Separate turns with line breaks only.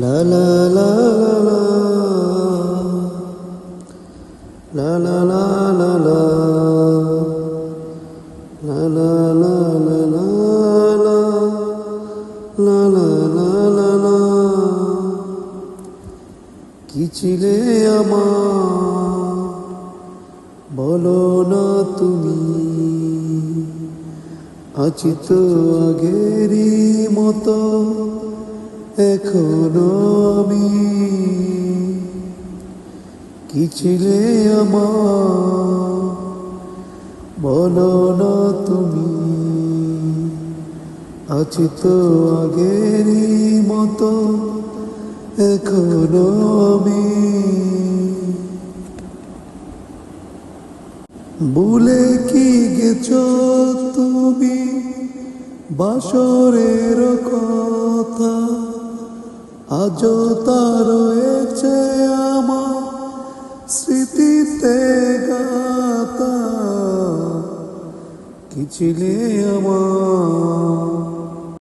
লা লা লা লা লা লা লা লা লা লা লা লা লা লা লা লা কি ছিলে আমার? বলো না তুমি। আছি তো আগেরই মতো। এখনও আমি কি ছিলে আমার? বলো না তুমি। আছি তো আগেরই মতো, এখনও আমি। ভুলে কি গেছ তুমি? বাসরের কথা। আজও তা রয়েছে আমার স্মৃতিতে গাতা। কি ছিলে আমার